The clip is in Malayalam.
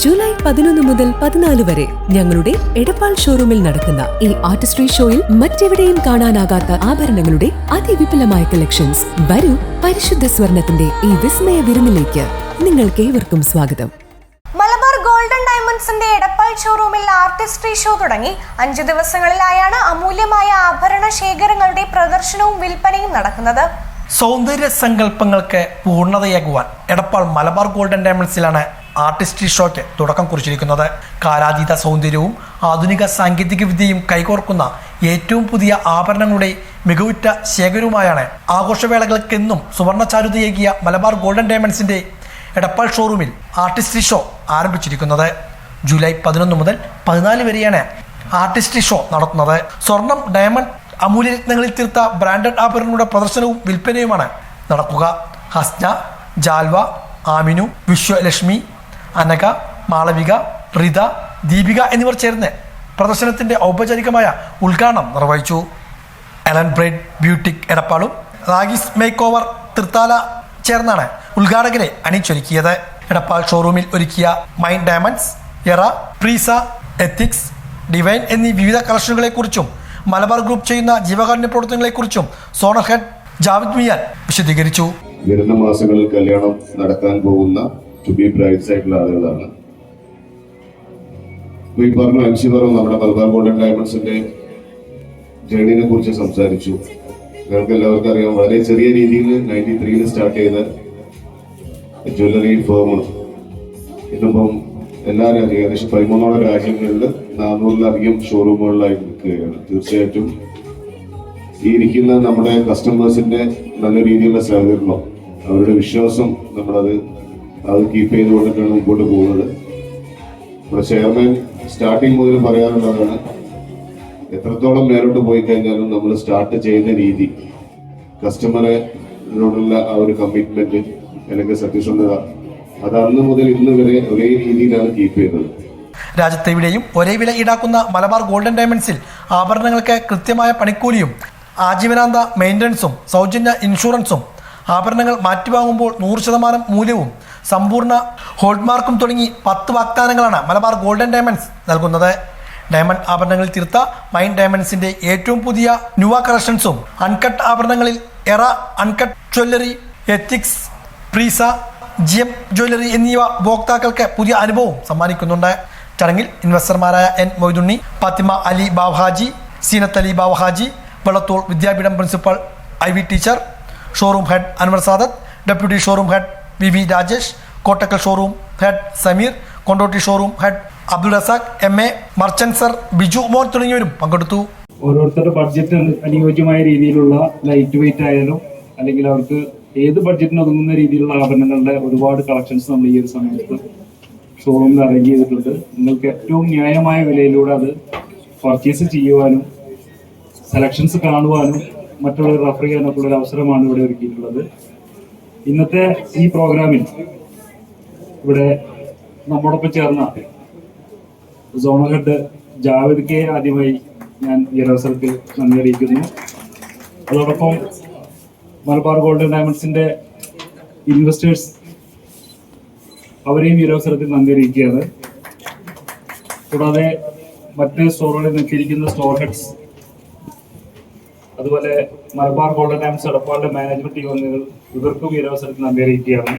ജൂലൈ പതിനൊന്ന് മുതൽ പതിനാല് വരെ ഞങ്ങളുടെ എടപ്പാൾ ഷോറൂമിൽ നടക്കുന്ന ഈ ആർട്ടിസ്ട്രി ഷോയിൽ മറ്റെവിടെയും കാണാനാകാത്ത ആഭരണങ്ങളുടെ അതിവിപുലമായ കളക്ഷൻസ് വരൂ പരിശുദ്ധ സ്വർണത്തിന്റെ ഈ വിസ്മയ വിരുന്നിലേക്ക് നിങ്ങൾക്ക് ഏവർക്കും സ്വാഗതം. മലബാർ ഗോൾഡൻ ഡയമണ്ട്സിന്റെ എടപ്പാൾ ഷോറൂമിൽ ആർട്ടിസ്ട്രി ഷോ തുടങ്ങി. അഞ്ചു ദിവസങ്ങളിലായാണ് അമൂല്യമായ ആഭരണ ശേഖരങ്ങളുടെ പ്രദർശനവും വിൽപ്പനയും നടക്കുന്നത്. സൗന്ദര്യ സങ്കല്പങ്ങൾക്ക് പൂർണതയാകുവാൻ എടപ്പാൾ മലബാർ ഗോൾഡൻ ഡയമണ്ട്സിലാണ് ആർട്ടിസ്ട്രി ഷോയ്ക്ക് തുടക്കം കുറിച്ചിരിക്കുന്നത്. കാലാതീത സൗന്ദര്യവും ആധുനിക സാങ്കേതിക വിദ്യയും കൈകോർക്കുന്ന ഏറ്റവും പുതിയ ആഭരണങ്ങളുടെ മികവുറ്റ ശേഖരവുമായാണ് ആഘോഷവേളകൾക്കെന്നും സുവർണ ചാരുതയേകിയ മലബാർ ഗോൾഡൻ ഡയമണ്ട്സിന്റെ എടപ്പാൾ ഷോറൂമിൽ ആർട്ടിസ്ട്രി ഷോ ആരംഭിച്ചിരിക്കുന്നത്. ജൂലൈ പതിനൊന്ന് മുതൽ പതിനാല് വരെയാണ് ആർട്ടിസ്ട്രി ഷോ നടത്തുന്നത്. സ്വർണം ഡയമണ്ട് അമൂല്യരത്നങ്ങളിൽ തീർത്ത ബ്രാൻഡഡ് ആഭരണങ്ങളുടെ പ്രദർശനവും വിൽപ്പനയുമാണ് നടക്കുക. ഹസ്ന ജാൽവ ആമിനു വിശ്വലക്ഷ്മി അനഘ മാളവിക റിത ദീപിക എന്നിവർ ചേർന്ന് പ്രദർശനത്തിന്റെ ഔപചാരികമായ ഉദ്ഘാടനം നിർവഹിച്ചു. എലൻ ബ്രൈഡ് ബ്യൂട്ടിക് എടപ്പാളും റാഗിസ് മേക്ക് ഓവർ തൃത്താല ചേർന്നാണ് ഉദ്ഘാടകരെ അണിച്ചൊരുക്കിയത്. എടപ്പാൾ ഷോറൂമിൽ ഒരുക്കിയ മൈൻ ഡയമണ്ട്സ് എറ പ്രീസ എത്തിക്സ് ഡിവൈൻ എന്നീ വിവിധ കളക്ഷനുകളെക്കുറിച്ചും മലബാർ ഗ്രൂപ്പ് ചെയ്യുന്ന ജീവകാരുണ്യ സോണർ ഹെഡ് ജാവിദ് മിയാൻ വിശദീകരിച്ചു. വരുന്ന മാസങ്ങളിൽ കല്യാണം നടക്കാൻ പോകുന്ന ടു ബി ബ്രൈറ്റ് സൈഡിലുള്ള ആളുകളാണ്. ഈ പറഞ്ഞു അൻഷി പറഞ്ഞു നമ്മുടെ മലബാർ ഗോൾഡൻ ഡയമണ്ട്സിന്റെ ജേണിനെ കുറിച്ച് സംസാരിച്ചു. നിങ്ങൾക്ക് എല്ലാവർക്കും അറിയാം വളരെ ചെറിയ രീതിയിൽ നയന്റി ത്രീയിൽ സ്റ്റാർട്ട് ചെയ്ത ജ്വല്ലറി ഫേമാണ് ഇതിപ്പം എല്ലാ ഏകദേശം പതിമൂന്നോളം രാജ്യങ്ങളിൽ നാനൂറിലധികം ഷോറൂമുകളിലായി നിൽക്കുകയാണ്. തീർച്ചയായിട്ടും ഈ ഇരിക്കുന്ന നമ്മുടെ കസ്റ്റമേഴ്സിന്റെ നല്ല രീതിയിലുള്ള സഹകരണം അവരുടെ വിശ്വാസം നമ്മളത് അത് കീപ്പ് ചെയ്തുകൊണ്ടിട്ടാണ് മുമ്പോട്ട് പോകുന്നത്. ഇവിടെ ചെയർമാൻ സ്റ്റാർട്ടിങ് മുതൽ പറയാറുള്ളതാണ് എത്രത്തോളം മേലോട്ട് പോയി കഴിഞ്ഞാലും നമ്മൾ സ്റ്റാർട്ട് ചെയ്ത രീതി കസ്റ്റമറിനോടുള്ള ആ ഒരു കമ്മിറ്റ്മെന്റ് അല്ലെങ്കിൽ സത്യസന്ധത അത് അന്ന് മുതൽ ഇന്ന് വരെ ഒരേ രീതിയിലാണ് കീപ്പ് ചെയ്യുന്നത് രാജ്യത്തെവിടെയും ഒരേ വില ഈടാക്കുന്ന മലബാർ ഗോൾഡൻ ഡയമണ്ട്സിൽ ആഭരണങ്ങൾക്ക് കൃത്യമായ പണിക്കൂലിയും ആജീവനാന്ത മെയിന്റനൻസും സൗജന്യ ഇൻഷുറൻസും ആഭരണങ്ങൾ മാറ്റിവാങ്ങുമ്പോൾ നൂറ് ശതമാനം മൂല്യവും സമ്പൂർണ ഹോൾഡ്മാർക്കും തുടങ്ങി പത്ത് വാഗ്ദാനങ്ങളാണ് മലബാർ ഗോൾഡൻ ഡയമണ്ട്സ് നൽകുന്നത്. ഡയമണ്ട് ആഭരണങ്ങളിൽ തീർത്ത മൈൻ ഡയമണ്ട്സിന്റെ ഏറ്റവും പുതിയ ന്യൂവ കളക്ഷൻസും അൺകട്ട് ആഭരണങ്ങളിൽ എറ uncut jewellery ethics Preesa G M jewellery എന്നിവ ഉപഭോക്താക്കൾക്ക് പുതിയ അനുഭവം സമ്മാനിക്കുന്നുണ്ട്. ചടങ്ങിൽ ഇൻവെസ്റ്റർമാരായ N Moidunni Fathima Ali Bavahaji Zeenath Ali Bavahaji Vallathol Vidyapeetham principal I V teacher showroom head Anwar Sadath deputy showroom head V V Rajesh Kottakkal showroom head Sameer Kondotty showroom head Abdul Razak M A merchant sir Biju Mon തുടങ്ങിയവരും പങ്കെടുത്തു. ഓരോരുത്തരുടെ ബഡ്ജറ്റിന് അനുയോജ്യമായ രീതിയിലുള്ള ലൈറ്റ് വെയിറ്റ് ആയാലും അല്ലെങ്കിൽ അവർക്ക് ഏത് ബഡ്ജറ്റിന് ഒതുങ്ങുന്ന രീതിയിലുള്ള ആഭരണങ്ങളുടെ ഒരുപാട് കളക്ഷൻസ് നമ്മൾ ഈ ഒരു സമയത്ത് ഷോറൂമിൽ അറേഞ്ച് ചെയ്തിട്ടുണ്ട്. നിങ്ങൾക്ക് ഏറ്റവും ന്യായമായ വിലയിലൂടെ അത് പർച്ചേസ് ചെയ്യുവാനും സെലക്ഷൻസ് കാണുവാനും മറ്റുള്ളവർ റെഫർ ചെയ്യാനൊക്കെ ഒരു അവസരമാണ് ഇവിടെ ഒരുക്കിയിട്ടുള്ളത്. ഇന്നത്തെ ഈ പ്രോഗ്രാമിൽ ഇവിടെ നമ്മോടൊപ്പം ചേർന്ന സോണൽ ഹെഡ് ജാവേദ് കെ ആദ്യമായി ഞാൻ ഈ അവസരത്തിൽ നന്ദി അറിയിക്കുന്നു. അതോടൊപ്പം മലബാർ ഗോൾഡൻ ഡയമണ്ട്സിന്റെ ഇൻവെസ്റ്റേഴ്സ് അവരെയും ഈ അവസരത്തിൽ നന്ദി അറിയിക്കുകയാണ്. കൂടാതെ മറ്റ് സ്റ്റോറുകളിൽ നിൽക്കിയിരിക്കുന്ന സ്റ്റോർ ഹെഡ്സ് അതുപോലെ മലബാർ ഗോൾഡൻ ടൈംസ് എടപ്പാളിന്റെ മാനേജ്മെന്റ് ടീം അംഗങ്ങൾ ഇവർക്കും ഈ അവസരത്തിൽ നന്ദി അറിയിക്കുകയാണ്.